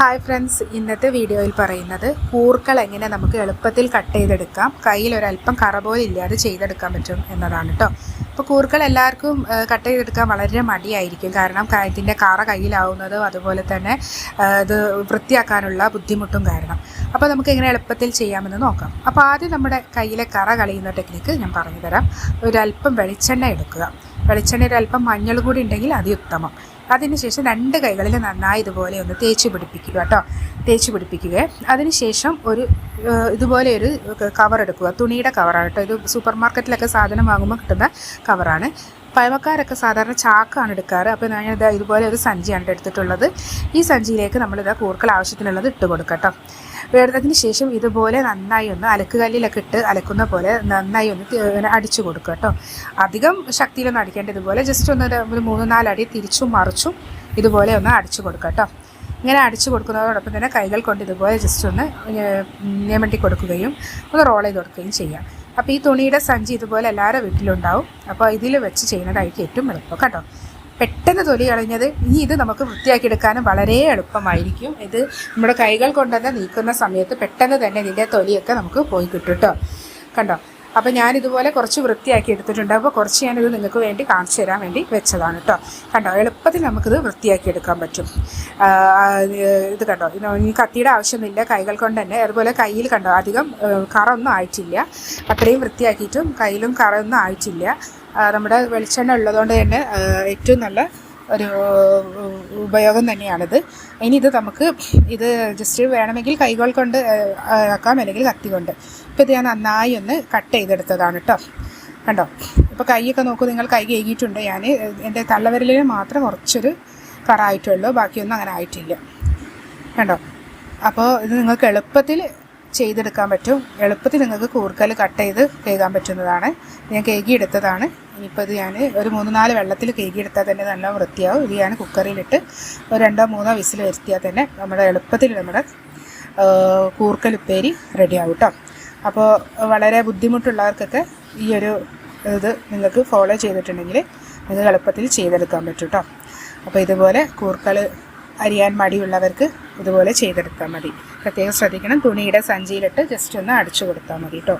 Hi friends ഇന്നത്തെ വീഡിയോയിൽ പറയുന്നത് കൂർക്കൾ എങ്ങനെ നമുക്ക് എളുപ്പത്തിൽ കട്ട് ചെയ്തെടുക്കാം. കയ്യിൽ ഒരല്പം കറ ഇല്ലാതെ ചെയ്തെടുക്കാൻ പറ്റും എന്നതാണ് കേട്ടോ അപ്പോൾ കൂർക്കൾ എല്ലാവർക്കും കട്ട് ചെയ്തെടുക്കാൻ വളരെ മടിയായിരിക്കും. കാരണം ഇതിന്റെ കറ കയ്യിലാവുന്നതും അതുപോലെ തന്നെ ഇത് വൃത്തിയാക്കാനുള്ള ബുദ്ധിമുട്ടും കാരണം. അപ്പോൾ നമുക്ക് എങ്ങനെ എളുപ്പത്തിൽ ചെയ്യാമെന്ന് നോക്കാം. അപ്പോൾ ആദ്യം നമ്മുടെ കയ്യിലെ കറ കളയുന്ന ടെക്നിക്ക് ഞാൻ പറഞ്ഞുതരാം. ഒരല്പം വെളിച്ചെണ്ണ എടുക്കുക. വെളിച്ചെണ്ണ ഒരല്പം മഞ്ഞൾ കൂടി ഉണ്ടെങ്കിൽ അതിയുത്തമം അതിനുശേഷം രണ്ട് കൈകളിൽ നന്നായി ഇതുപോലെ ഒന്ന് തേച്ച് പിടിപ്പിക്കുക കേട്ടോ. തേച്ച് പിടിപ്പിക്കുക അതിനുശേഷം ഒരു ഇതുപോലെ ഒരു കവർ എടുക്കുക. തുണിയുടെ കവറാണ് കേട്ടോ. ഇത് സൂപ്പർ മാർക്കറ്റിലൊക്കെ സാധനം വാങ്ങുമ്പോൾ കിട്ടുന്ന കവറാണ് പഴമക്കാരൊക്കെ സാധാരണ ചാക്കാണ് എടുക്കാറ്. അപ്പോൾ ഞാൻ ഇതാ ഇതുപോലെ ഒരു സഞ്ചിയാണ് ട്ടോ എടുത്തിട്ടുള്ളത്. ഈ സഞ്ചിയിലേക്ക് നമ്മളിതാ കൂർക്കൽ ആവശ്യത്തിനുള്ളത് ഇട്ട് കൊടുക്കുക കേട്ടോ അതിന് ശേഷം ഇതുപോലെ നന്നായി ഒന്ന് അലക്കുകല്ലിലൊക്കെ ഇട്ട് അലക്കുന്ന പോലെ നന്നായി ഒന്ന് അടിച്ചു കൊടുക്കുക കേട്ടോ അധികം ശക്തിയിലൊന്നും അടിക്കേണ്ട ഇതുപോലെ ജസ്റ്റ് ഒന്ന് ഒരു- ഒരു മൂന്ന് നാലടി തിരിച്ചും മറിച്ചും ഇതുപോലെ ഒന്ന് അടിച്ചു കൊടുക്കുക കേട്ടോ ഇങ്ങനെ അടിച്ചു കൊടുക്കുന്നതോടൊപ്പം തന്നെ കൈകൾ കൊണ്ട് ഇതുപോലെ ജസ്റ്റ് ഒന്ന് നിയമണ്ടി കൊടുക്കുകയും ഒന്ന് റോൾ ചെയ്ത് കൊടുക്കുകയും ചെയ്യാം. അപ്പോൾ ഈ തുണിയുടെ സഞ്ചി ഇതുപോലെ എല്ലാവരുടെ വീട്ടിലുണ്ടാവും. അപ്പോൾ ഇതിൽ വെച്ച് ചെയ്യുന്നതായിരിക്കും ഏറ്റവും എളുപ്പം. കേട്ടോ? പെട്ടെന്ന് തൊലി കളഞ്ഞത് ഇനി ഇത് നമുക്ക് വൃത്തിയാക്കിയെടുക്കാനും വളരെ എളുപ്പമായിരിക്കും. ഇത് നമ്മുടെ കൈകൾ കൊണ്ടുതന്നെ നീക്കുന്ന സമയത്ത് പെട്ടെന്ന് തന്നെ ഇതിന്റെ തൊലിയൊക്കെ നമുക്ക് പോയി കിട്ടും കേട്ടോ. കണ്ടോ? അപ്പോൾ ഞാനിതുപോലെ കുറച്ച് വൃത്തിയാക്കി എടുത്തിട്ടുണ്ട്. അപ്പോൾ കുറച്ച് ഞാനിത് നിങ്ങൾക്ക് വേണ്ടി കാണിച്ചു തരാൻ വേണ്ടി വെച്ചതാണ് കേട്ടോ കണ്ടോ എളുപ്പത്തിൽ നമുക്കിത് വൃത്തിയാക്കി എടുക്കാൻ പറ്റും. ഇത് കണ്ടോ ഇനി കത്തിയുടെ ആവശ്യമൊന്നുമില്ല കൈകൾ കൊണ്ട് തന്നെ. അതുപോലെ കയ്യിൽ കണ്ടോ അധികം കറൊന്നും ആയിട്ടില്ല. അത്രയും വൃത്തിയാക്കിയിട്ടും കയ്യിലും കറൊന്നും ആയിട്ടില്ല. നമ്മുടെ വെളിച്ചെണ്ണ ഉള്ളതുകൊണ്ട് തന്നെ ഏറ്റവും നല്ല ഒരു ഉപയോഗം തന്നെയാണിത്. ഇനി ഇത് നമുക്ക് ഇത് ജസ്റ്റ് വേണമെങ്കിൽ കൈകൾ കൊണ്ട് ആക്കാം അല്ലെങ്കിൽ കത്തി കൊണ്ട്. ഇപ്പോൾ ഇത് ഞാൻ നന്നായി ഒന്ന് കട്ട് ചെയ്തെടുത്തതാണ് കേട്ടോ കണ്ടോ? ഇപ്പോൾ കൈയൊക്കെ നോക്കൂ നിങ്ങൾ കൈ കേകിയിട്ടുണ്ട് ഞാൻ എന്റെ തള്ളവിരലിന് മാത്രം കുറച്ചൊരു കറായിട്ടുള്ളൂ ബാക്കിയൊന്നും അങ്ങനെ ആയിട്ടില്ല. കണ്ടോ? അപ്പോൾ ഇത് നിങ്ങൾക്ക് എളുപ്പത്തിൽ ചെയ്തെടുക്കാൻ പറ്റും. എളുപ്പത്തിൽ നിങ്ങൾക്ക് കൂർക്കൽ കട്ട് ചെയ്ത് കേൾക്കാൻ പറ്റുന്നതാണ്. ഞാൻ കേകി എടുത്തതാണ്. ഇനിയിപ്പോൾ ഇത് ഞാൻ ഒരു മൂന്ന് നാല് വെള്ളത്തിൽ കേകി എടുത്താൽ തന്നെ നല്ല വൃത്തിയാവും. ഇത് ഞാൻ കുക്കറിലിട്ട് ഒരു രണ്ടോ മൂന്നോ വിസിൽ വരുത്തിയാൽ തന്നെ നമ്മുടെ എളുപ്പത്തിൽ നമ്മുടെ കൂർക്കൽ ഉപ്പേരി റെഡിയാവും കേട്ടോ അപ്പോൾ വളരെ ബുദ്ധിമുട്ടുള്ളവർക്കൊക്കെ ഈ ഒരു ഇത് നിങ്ങൾക്ക് ഫോളോ ചെയ്തിട്ടുണ്ടെങ്കിൽ നിങ്ങൾക്ക് എളുപ്പത്തിൽ ചെയ്തെടുക്കാൻ പറ്റും കേട്ടോ അപ്പോൾ ഇതുപോലെ കൂർക്കൾ അരിയാൻ മടിയുള്ളവർക്ക് ഇതുപോലെ ചെയ്തെടുത്താൽ മതി. പ്രത്യേകം ശ്രദ്ധിക്കണം. തുണിയുടെ സഞ്ചിയിലിട്ട് ജസ്റ്റ് ഒന്ന് അടിച്ചു കൊടുത്താൽ മതി കേട്ടോ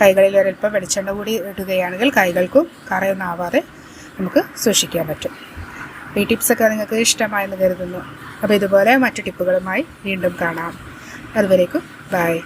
കൈകളിൽ ഒരൽപ്പം വെളിച്ചെണ്ണ കൂടി ഇടുകയാണെങ്കിൽ കൈകൾക്കും കറയൊന്നും ആവാതെ നമുക്ക് സൂക്ഷിക്കാൻ പറ്റും. ഈ ടിപ്സൊക്കെ നിങ്ങൾക്ക് ഇഷ്ടമായെന്ന് കരുതുന്നു. അപ്പോൾ ഇതുപോലെ മറ്റു ടിപ്പുകളുമായി വീണ്ടും കാണാം. അതുവരേക്കും ബൈ